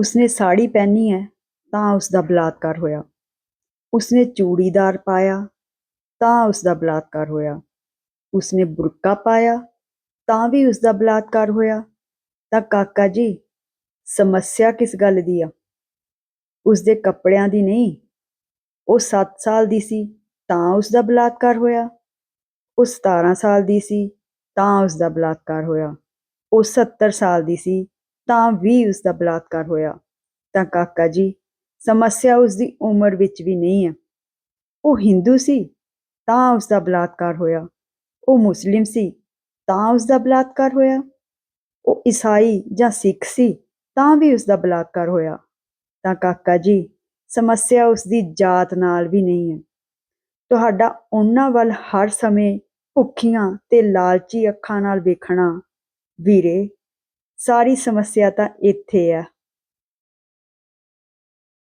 ਉਸਨੇ ਸਾੜੀ ਪਹਿਨੀ ਹੈ ਤਾਂ ਉਸ ਦਾ ਬਲਾਤਕਾਰ ਹੋਇਆ। ਉਸਨੇ ਚੂੜੀਦਾਰ ਪਾਇਆ, ਤਾਂ ਉਸ ਦਾ ਬਲਾਤਕਾਰ ਹੋਇਆ। ਉਸਨੇ ਬੁਰਕਾ ਪਾਇਆ, ਤਾਂ ਵੀ ਉਸ ਦਾ ਬਲਾਤਕਾਰ ਹੋਇਆ। ਤਾਂ ਕਾਕਾ ਜੀ, ਸਮੱਸਿਆ ਕਿਸ ਗੱਲ ਦੀ ਆ? ਉਸ ਦੇ ਕੱਪੜਿਆਂ ਦੀ ਨਹੀਂ। ਉਹ 7 ਸਾਲ ਦੀ ਸੀ, ਤਾਂ ਉਸ ਦਾ ਬਲਾਤਕਾਰ ਹੋਇਆ। ਉਹ 17 ਸਾਲ ਦੀ ਸੀ, ਤਾਂ ਉਸ ਦਾ ਬਲਾਤਕਾਰ ਹੋਇਆ। ਉਹ 70 ਸਾਲ ਦੀ ਸੀ ਤਾਂ ਵੀ ਉਸ ਦਾ ਬਲਾਤਕਾਰ ਹੋਇਆ। ਤਾਂ ਕਾਕਾ ਜੀ, ਸਮੱਸਿਆ ਉਸ ਦੀ ਉਮਰ ਵਿੱਚ ਵੀ ਨਹੀਂ ਹੈ। ਉਹ ਹਿੰਦੂ ਸੀ, ਤਾਂ ਉਸ ਦਾ ਬਲਾਤਕਾਰ ਹੋਇਆ। ਉਹ ਮੁਸਲਿਮ ਸੀ, ਤਾਂ ਉਸ ਦਾ ਬਲਾਤਕਾਰ ਹੋਇਆ। ਉਹ ਈਸਾਈ ਜਾਂ ਸਿੱਖ ਸੀ, ਤਾਂ ਵੀ ਉਸ ਦਾ ਬਲਾਤਕਾਰ ਹੋਇਆ। ਤਾਂ ਕਾਕਾ ਜੀ, ਸਮੱਸਿਆ ਉਸ ਦੀ ਜਾਤ ਨਾਲ ਵੀ ਨਹੀਂ ਹੈ। ਤੁਹਾਡਾ ਉਹਨਾਂ ਵੱਲ ਹਰ ਸਮੇਂ ਭੁੱਖੀਆਂ ਤੇ ਲਾਲਚੀ ਅੱਖਾਂ ਨਾਲ ਵੇਖਣਾ ਵੀਰੇ ਸਾਰੀ ਸਮੱਸਿਆ ਤਾਂ ਇੱਥੇ ਆ।